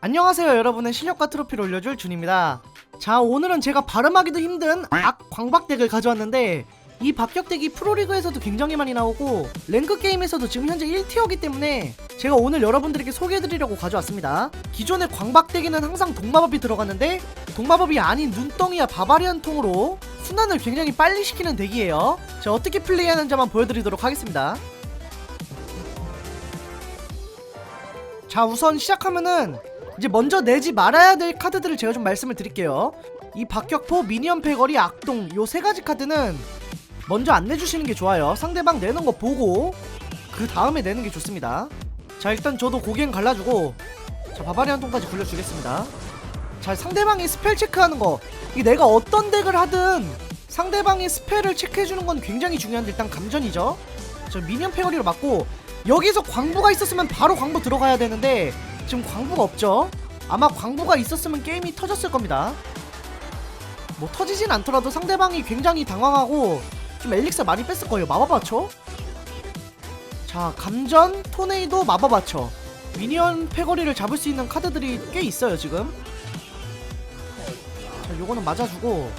안녕하세요 여러분의 실력과 트로피를 올려줄 준입니다. 자 오늘은 제가 발음하기도 힘든 악 광박덱을 가져왔는데 이 박격덱이 프로리그에서도 굉장히 많이 나오고 랭크 게임에서도 지금 현재 1티어기 때문에 제가 오늘 여러분들에게 소개해드리려고 가져왔습니다. 기존의 광박덱에는 항상 동마법이 들어갔는데 동마법이 아닌 눈덩이와 바바리안 통으로 순환을 굉장히 빨리 시키는 덱이에요. 자 어떻게 플레이하는지 한번 보여드리도록 하겠습니다. 자 우선 시작하면은 이제 먼저 내지 말아야 될 카드들을 제가 좀 말씀을 드릴게요. 이 박격포 미니언 패거리 악동 요 세 가지 카드는 먼저 안 내주시는 게 좋아요. 상대방 내는 거 보고 그 다음에 내는 게 좋습니다. 자 일단 저도 고갱 갈라주고 자 바바리안 통까지 굴려주겠습니다. 자 상대방이 스펠 체크하는 거. 이게 내가 어떤 덱을 하든 상대방의 스펠을 체크해주는 건 굉장히 중요한데 일단 감전이죠. 저 미니언 패거리로 맞고 여기서 광부가 있었으면 바로 광부 들어가야 되는데 지금 광부가 없죠? 아마 광부가 있었으면 게임이 터졌을 겁니다. 뭐 터지진 않더라도 상대방이 굉장히 당황하고 좀 엘릭서 많이 뺐을 거예요. 마법아쳐 자 감전 토네이도 마법아쳐 미니언 패거리를 잡을 수 있는 카드들이 꽤 있어요 지금. 자 요거는 맞아주고.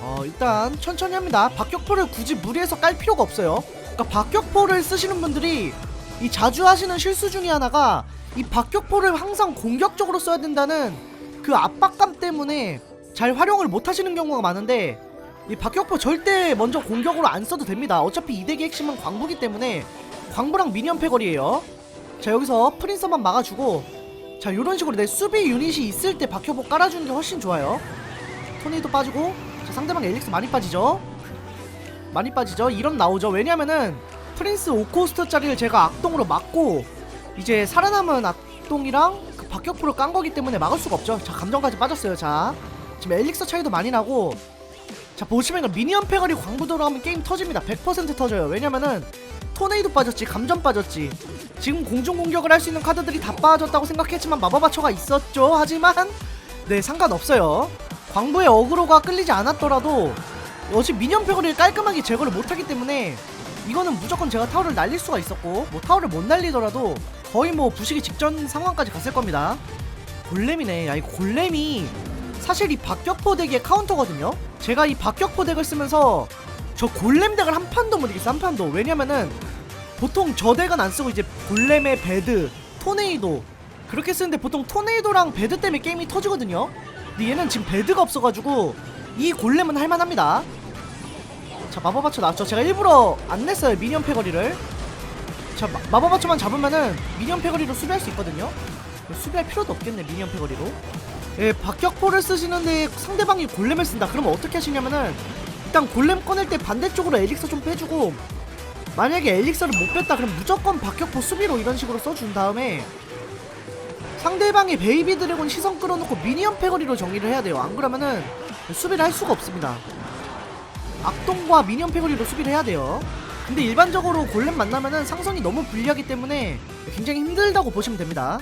어 일단 천천히 합니다. 박격포를 굳이 무리해서 깔 필요가 없어요. 그러니까 박격포를 쓰시는 분들이 이 자주 하시는 실수 중에 하나가 이 박격포를 항상 공격적으로 써야 된다는 그 압박감 때문에 잘 활용을 못 하시는 경우가 많은데 이 박격포 절대 먼저 공격으로 안 써도 됩니다. 어차피 이 덱의 핵심은 광부기 때문에 광부랑 미니언 패거리예요. 자 여기서 프린서만 막아주고 자 이런 식으로 내 수비 유닛이 있을 때 박격포 깔아주는 게 훨씬 좋아요. 토네이도 빠지고 자 상대방 엘릭스 많이 빠지죠. 많이 빠지죠. 이런 나오죠. 왜냐면은 프린스 5코스터짜리를 제가 악동으로 막고 이제 살아남은 악동이랑 그 박격포를 깐 거기 때문에 막을 수가 없죠. 자 감정까지 빠졌어요. 자 지금 엘릭서 차이도 많이 나고 자 보시면 미니언 패거리 광부 들어가면 게임 터집니다. 100% 터져요. 왜냐면은 토네이도 빠졌지, 감전 빠졌지. 지금 공중 공격을 할 수 있는 카드들이 다 빠졌다고 생각했지만 마법아처가 있었죠. 하지만 네 상관없어요. 광부의 어그로가 끌리지 않았더라도 어차피 미니언 패거리를 깔끔하게 제거를 못하기 때문에 이거는 무조건 제가 타워를 날릴 수가 있었고 뭐 타워를 못 날리더라도 거의 뭐 부시기 직전 상황까지 갔을 겁니다. 골렘이네. 야, 이 골렘이 사실 이 박격포 덱의 카운터거든요. 제가 이 박격포 덱을 쓰면서 저 골렘 덱을 한 판도 못 이겼어. 한 판도. 왜냐면은 보통 저 덱은 안 쓰고 이제 골렘의 베드, 토네이도 그렇게 쓰는데 보통 토네이도랑 베드 때문에 게임이 터지거든요. 근데 얘는 지금 베드가 없어가지고 이 골렘은 할만합니다. 자 마법아처 나왔죠. 제가 일부러 안 냈어요 미니언 패거리를. 자 마, 마법아처만 잡으면은 미니언 패거리로 수비할 수 있거든요. 수비할 필요도 없겠네 미니언 패거리로. 예, 박격포를 쓰시는데 상대방이 골렘을 쓴다. 그러면 어떻게 하시냐면은 일단 골렘 꺼낼 때 반대쪽으로 엘릭서 좀 빼주고 만약에 엘릭서를 못 뺐다 그럼 무조건 박격포 수비로 이런 식으로 써준 다음에 상대방의 베이비 드래곤 시선 끌어놓고 미니언 패거리로 정리를 해야 돼요. 안 그러면은 수비를 할 수가 없습니다. 악동과 미니언 패거리로 수비를 해야 돼요. 근데 일반적으로 골렘 만나면은 상성이 너무 불리하기 때문에 굉장히 힘들다고 보시면 됩니다.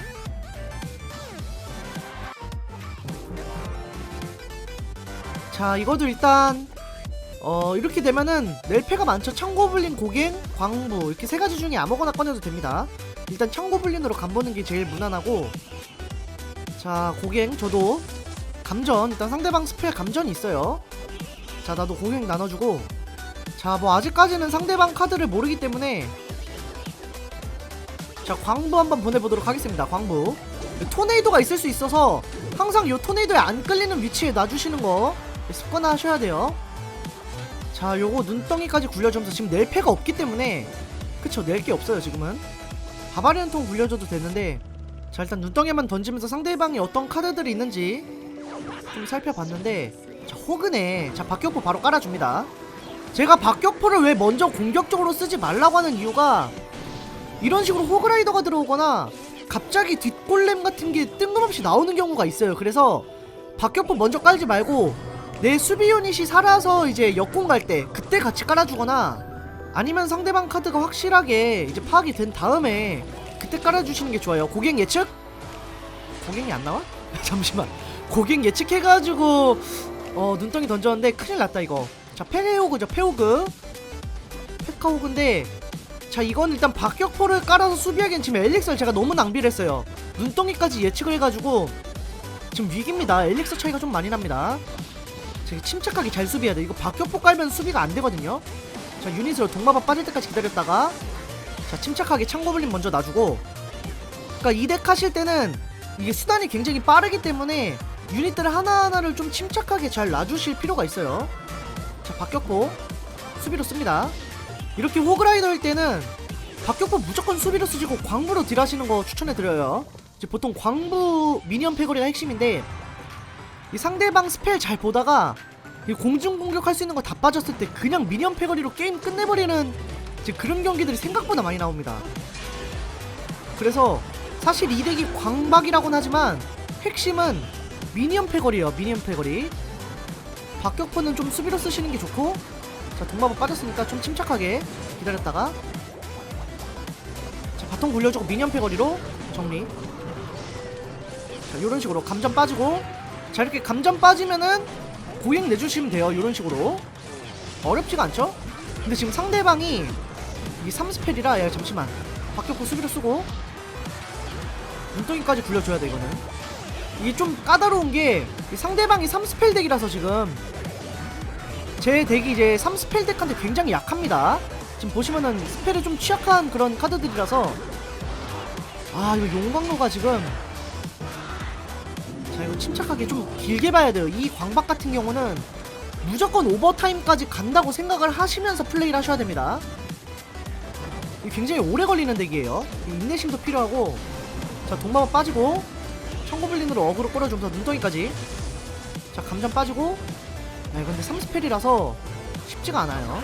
자 이것도 일단 어 이렇게 되면은 넬패가 많죠 창고블린 고갱 광부 이렇게 세 가지 중에 아무거나 꺼내도 됩니다 일단 창고블린으로 간보는 게 제일 무난하고 자 고갱 저도 감전 일단 상대방 스펠 감전이 있어요 자 나도 고갱 나눠주고. 자 뭐 아직까지는 상대방 카드를 모르기 때문에. 자 광부 한번 보내보도록 하겠습니다. 광부. 토네이도가 있을 수 있어서 항상 요 토네이도에 안 끌리는 위치에 놔주시는 거 습관화 하셔야 돼요. 자 요거 눈덩이까지 굴려주면서 지금 낼 패가 없기 때문에. 그쵸 낼 게 없어요 지금은. 바바리안 통 굴려줘도 되는데. 자 일단 눈덩이만 던지면서 상대방이 어떤 카드들이 있는지 좀 살펴봤는데 자 호그네 자 박격포 바로 깔아줍니다 제가 박격포를 왜 먼저 공격적으로 쓰지 말라고 하는 이유가 이런 식으로 호그라이더가 들어오거나 갑자기 뒷골렘 같은 게 뜬금없이 나오는 경우가 있어요 그래서 박격포 먼저 깔지 말고 내 수비 유닛이 살아서 이제 역공 갈 때 그때 같이 깔아주거나 아니면 상대방 카드가 확실하게 이제 파악이 된 다음에 그때 깔아주시는 게 좋아요. 고객 예측? 고객이 안 나와? 잠시만. 고객 예측해가지고 어 눈덩이 던졌는데 큰일 났다 이거. 자 페레오그죠 페오그. 페카오그인데 자 이건 일단 박격포를 깔아서 수비하기엔 지금 엘릭서를 제가 너무 낭비를 했어요. 눈덩이까지 예측을 해가지고 지금 위기입니다 엘릭서 차이가 좀 많이 납니다 자 침착하게 잘 수비해야 돼 이거 박격포 깔면 수비가 안 되거든요 자 유닛으로 동마바 빠질 때까지 기다렸다가 자 침착하게 창고블린 먼저 놔주고 그러니까 이덱 하실 때는 이게 수단이 굉장히 빠르기 때문에 유닛들 하나하나를 좀 침착하게 잘 놔주실 필요가 있어요. 자 박격포 수비로 씁니다. 이렇게 호그라이더 할 때는 박격포 무조건 수비로 쓰시고 광부로 딜하시는 거 추천해드려요. 이제 보통 광부 미니언 패거리가 핵심인데 이 상대방 스펠 잘 보다가 이 공중 공격할 수 있는 거 다 빠졌을 때 그냥 미니언 패거리로 게임 끝내버리는 이제 그런 경기들이 생각보다 많이 나옵니다. 그래서 사실 이 덱이 광박이라곤 하지만 핵심은 미니언 패거리예요 미니언 패거리. 박격포는 좀 수비로 쓰시는 게 좋고 자 동마법 빠졌으니까 좀 침착하게 기다렸다가. 자 바통 굴려주고 미니언 패거리로 정리. 자 요런 식으로 감전 빠지고 자 이렇게 감전 빠지면은 고행 내주시면 돼요 요런 식으로. 어렵지가 않죠? 근데 지금 상대방이 이 3스펠이라 야 잠시만. 박격포 수비로 쓰고 눈덩이까지 굴려줘야 돼 이거는 이게 좀 까다로운 게이 상대방이 3스펠 덱이라서 지금 제 덱이 이제 3스펠 덱한테 굉장히 약합니다. 지금 보시면은 스펠에 좀 취약한 그런 카드들이라서 아 이거 용광로가 지금 자 이거 침착하게 좀 길게 봐야 돼요. 이 광박 같은 경우는 무조건 오버타임까지 간다고 생각을 하시면서 플레이를 하셔야 됩니다. 굉장히 오래 걸리는 덱이에요. 이 인내심도 필요하고 자 동마법 빠지고 청고블린으로 어그로 끌어주면서 눈덩이까지. 자 감전 빠지고. 야 이거 근데 3스펠이라서 쉽지가 않아요.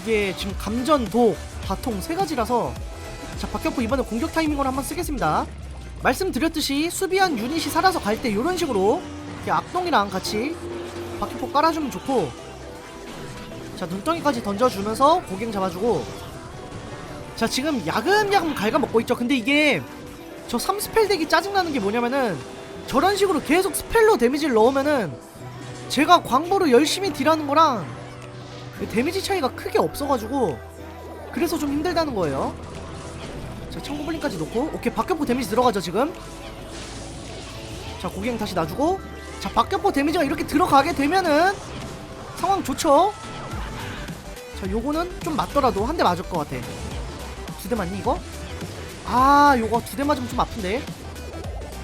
이게 지금 감전, 독, 바통 세 가지라서. 자 박격포 이번에 공격 타이밍으로 한번 쓰겠습니다. 말씀드렸듯이 수비한 유닛이 살아서 갈 때 이런 식으로 악동이랑 같이 박격포 깔아주면 좋고. 자 눈덩이까지 던져주면서 고갱 잡아주고. 자 지금 야금야금 갉아먹고 있죠. 근데 이게 저 3스펠 덱이 짜증나는 게 뭐냐면은 저런 식으로 계속 스펠로 데미지를 넣으면은 제가 광고로 열심히 딜하는 거랑 그 데미지 차이가 크게 없어가지고 그래서 좀 힘들다는 거예요. 자 청고블린까지 놓고. 오케이 박격포 데미지 들어가죠 지금. 자 고갱 다시 놔주고. 자 박격포 데미지가 이렇게 들어가게 되면은 상황 좋죠? 자 요거는 좀 맞더라도 한 대 맞을 것 같아. 두 대 맞니 이거? 아 요거 두 대 맞으면 좀 아픈데.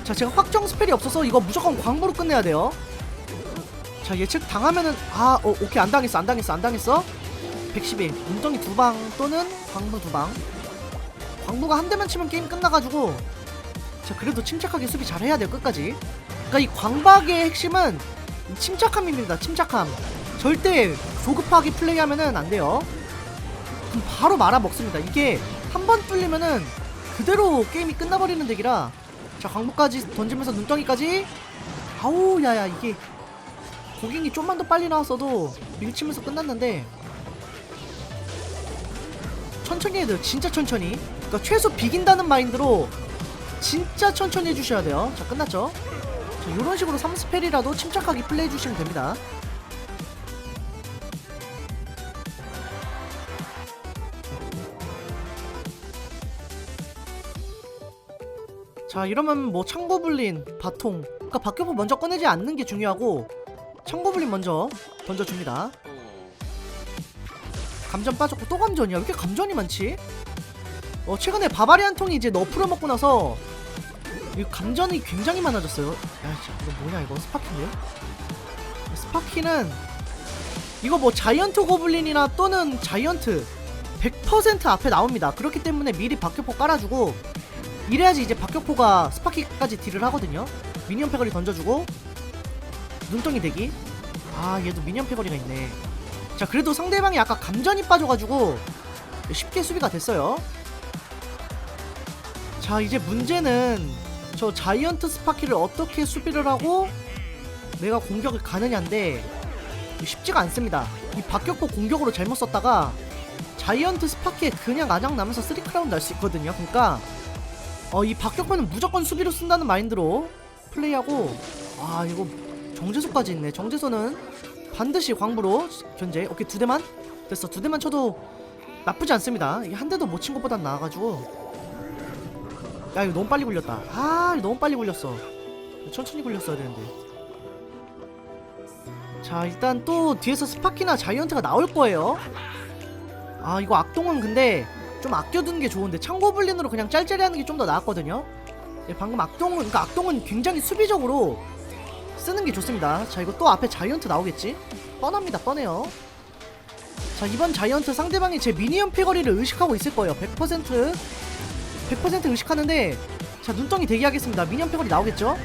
자 제가 확정 스펠이 없어서 이거 무조건 광고로 끝내야 돼요. 자 예측 당하면은 아 어, 오케이. 안 당했어 안 당했어 안 당했어. 111 눈덩이 두 방 또는 광부 두방. 광부가 한 대만 치면 게임 끝나가지고. 자 그래도 침착하게 수비 잘 해야 돼요 끝까지. 그러니까 이 광박의 핵심은 이 침착함입니다 침착함. 절대 조급하게 플레이하면은 안 돼요. 그럼 바로 말아 먹습니다. 이게 한 번 뚫리면은 그대로 게임이 끝나버리는 덱이라. 자 광부까지 던지면서 눈덩이까지. 아우 야야 이게 고객이 좀만 더 빨리 나왔어도 밀치면서 끝났는데. 천천히 해야 돼요. 진짜 천천히. 그러니까 최소 비긴다는 마인드로 진짜 천천히 해주셔야 돼요. 자 끝났죠? 자 요런 식으로 3스펠이라도 침착하게 플레이 해주시면 됩니다 자 이러면 뭐 창고블린 바통. 그러니까 박격포 먼저 꺼내지 않는 게 중요하고 창고블린 먼저 던져줍니다. 감전 빠졌고 또 감전이야? 왜 이렇게 감전이 많지? 어 최근에 바바리안 통이 이제 너프를 먹고 나서 이 감전이 굉장히 많아졌어요. 야 이거 뭐냐 이거? 스파키인데요? 스파키는 이거 뭐 자이언트 고블린이나 또는 자이언트 100% 앞에 나옵니다. 그렇기 때문에 미리 박격포 깔아주고 이래야지 이제 박격포가 스파키까지 딜을 하거든요. 미니언 패거리 던져주고 눈덩이 대기. 아 얘도 미니언 패거리가 있네. 자 그래도 상대방이 아까 감전이 빠져가지고 쉽게 수비가 됐어요. 자 이제 문제는 저 자이언트 스파키를 어떻게 수비를 하고 내가 공격을 가느냐인데 쉽지가 않습니다. 이 박격포 공격으로 잘못 썼다가 자이언트 스파키에 그냥 아작 나면서 3크라운 날 수 있거든요. 그러니까 어, 이 박격포는 무조건 수비로 쓴다는 마인드로 플레이하고 아 이거 정제소까지 있네. 정제소는 반드시 광부로 견제. 오케이 두 대만 됐어. 두 대만 쳐도 나쁘지 않습니다. 이게 한 대도 못 친 것보단 나아가지고. 야 이거 너무 빨리 굴렸다. 아 너무 빨리 굴렸어. 천천히 굴렸어야 되는데. 자 일단 또 뒤에서 스파키나 자이언트가 나올 거예요. 아 이거 악동은 근데 좀 아껴두는 게 좋은데 창고블린으로 그냥 짤짤이 하는 게 좀 더 나았거든요. 예, 방금 악동은 그러니까 악동은 굉장히 수비적으로 쓰는 게 좋습니다. 자 이거 또 앞에 자이언트 나오겠지? 뻔합니다 뻔해요. 자 이번 자이언트 상대방이 제 미니언 피거리를 의식하고 있을 거예요. 100% 100% 의식하는데 자 눈덩이 대기하겠습니다. 미니언 피거리 나오겠죠?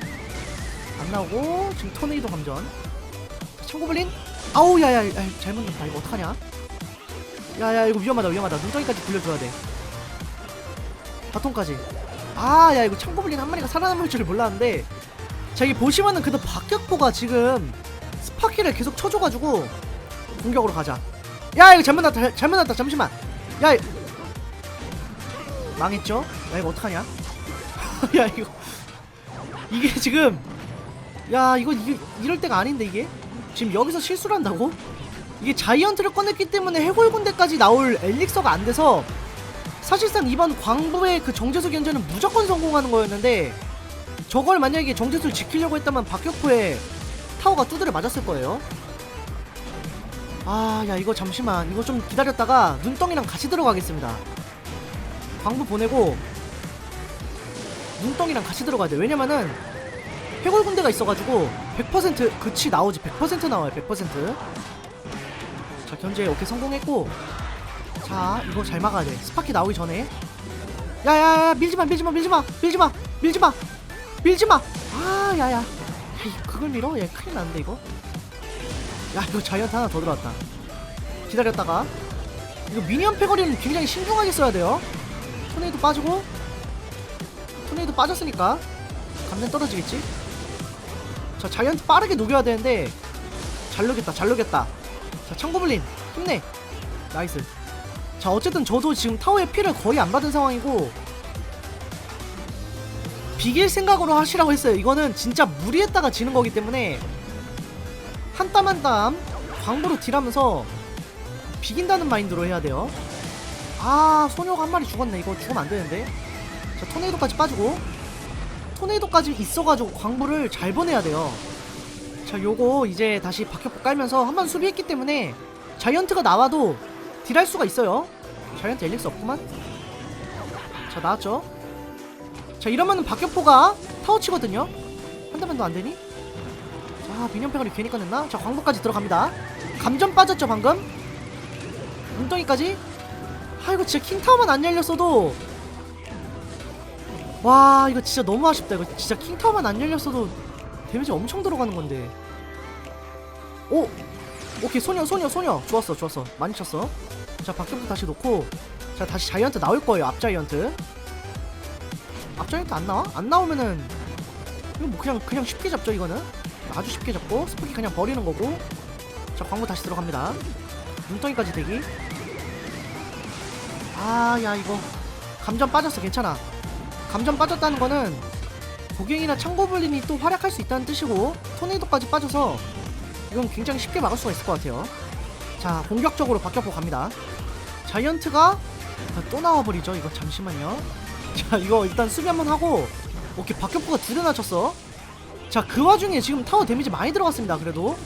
안 나오고 지금 토네이도 감전. 자, 청고블린? 아우 야야 야, 잘못 넣었다. 이거 어떡하냐 야야 이거 위험하다 위험하다. 눈덩이까지 굴려줘야 돼. 바통까지. 아 야 이거 청고블린 한 마리가 살아남을 줄 몰랐는데. 자 이게 보시면은 그래도 박격포가 지금 스파키를 계속 쳐줘가지고 공격으로 가자. 야 이거 잘못 났다 잘못 났다. 잠시만. 야 이- 망했죠? 야 이거 어떡하냐? 야 이거. 이게 지금 야 이거 이게 이럴 때가 아닌데 이게? 지금 여기서 실수를 한다고? 이게 자이언트를 꺼냈기 때문에 해골 군대까지 나올 엘릭서가 안 돼서 사실상 이번 광부의 그 정제수 견제는 무조건 성공하는 거였는데 저걸 만약에 정제수를 지키려고 했다면 박격포에 타워가 두드려 맞았을 거예요. 아, 야 이거 잠시만 이거 좀 기다렸다가 눈덩이랑 같이 들어가겠습니다. 광부 보내고 눈덩이랑 같이 들어가야 돼. 왜냐면은 해골 군대가 있어가지고 100% 그치 나오지 100% 나와요 100%. 자 견제 오케이 성공했고. 자 이거 잘 막아야 돼. 스파키 나오기 전에. 야야야 밀지마 밀지마 밀지마 밀지마 밀지마 밀지마. 아 야야. 에이, 그걸 밀어? 얘 큰일 났는데 이거. 야 이거 자이언트 하나 더 들어왔다. 기다렸다가. 이거 미니언 패거리는 굉장히 신중하게 써야 돼요. 토네이도 빠지고. 토네이도 빠졌으니까 감전 떨어지겠지? 자 자이언트 빠르게 녹여야 되는데. 잘 녹였다 잘 녹였다 자 창고블린 힘내. 나이스. 자 어쨌든 저도 지금 타워의 피를 거의 안 받은 상황이고 비길 생각으로 하시라고 했어요. 이거는 진짜 무리했다가 지는 거기 때문에 한 땀 한 땀 광부로 딜하면서 비긴다는 마인드로 해야 돼요. 아 소녀가 한 마리 죽었네. 이거 죽으면 안 되는데. 자 토네이도까지 빠지고 토네이도까지 있어가지고 광부를 잘 보내야 돼요 자 요거 이제 다시 박격포 깔면서 한번 수비했기 때문에 자이언트가 나와도 딜할 수가 있어요. 자이언트 엘릭스 없구만. 자 나왔죠? 자 이러면은 박격포가 타워치거든요. 한 대만도 안되니? 자 미니언패거리 괜히 꺼냈나? 자 광부까지 들어갑니다. 감전 빠졌죠 방금? 눈덩이까지? 아 이거 진짜 킹타워만 안 열렸어도 와 이거 진짜 너무 아쉽다. 이거 진짜 킹타워만 안 열렸어도 데미지 엄청 들어가는 건데. 오! 오케이 소녀 소녀 소녀. 좋았어 좋았어. 많이 쳤어. 자 박격포 다시 놓고. 자 다시 자이언트 나올 거예요 앞 자이언트. 앞 자이언트 안 나와? 안 나오면은 이거 뭐 그냥 그냥 쉽게 잡죠 이거는? 아주 쉽게 잡고 스포키 그냥 버리는 거고. 자 광고 다시 들어갑니다. 눈덩이까지 대기. 아 야 이거 감전 빠졌어 괜찮아. 감전 빠졌다는 거는 고갱이나 창고블린이 또 활약할 수 있다는 뜻이고 토네이도까지 빠져서 이건 굉장히 쉽게 막을 수가 있을 것 같아요. 자 공격적으로 박격포 갑니다. 자이언트가 아, 또 나와버리죠 이거 잠시만요. 자 이거 일단 수비 한번 하고 오케이 박격포가 두 대나 쳤어. 자 그 와중에 지금 타워 데미지 많이 들어갔습니다 그래도.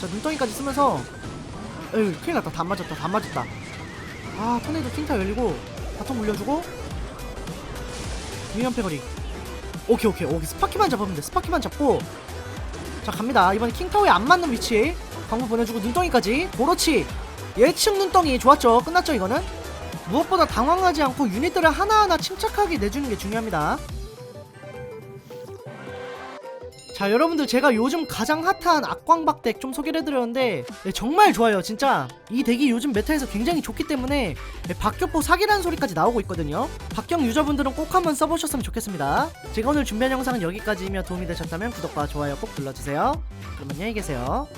자 눈덩이까지 쓰면서 에휴 큰일 났다. 다 맞았다 다 맞았다. 아 토네이도 킹타 열리고 바텀 물려주고 미니언 패거리 오케이 오케이. 오케이. 스파키만 잡으면 돼. 스파키만 잡고. 자 갑니다. 이번에 킹타워에 안 맞는 위치. 광고 보내주고 눈덩이까지. 그렇지. 예측 눈덩이 좋았죠. 끝났죠 이거는? 무엇보다 당황하지 않고 유닛들을 하나하나 침착하게 내주는 게 중요합니다. 자 여러분들 제가 요즘 가장 핫한 악광박 덱 좀 소개를 해드렸는데 네, 정말 좋아요. 진짜 이 덱이 요즘 메타에서 굉장히 좋기 때문에 네, 박격포 사기라는 소리까지 나오고 있거든요. 박경 유저분들은 꼭 한번 써보셨으면 좋겠습니다. 제가 오늘 준비한 영상은 여기까지이며 도움이 되셨다면 구독과 좋아요 꼭 눌러주세요. 그럼 안녕히 계세요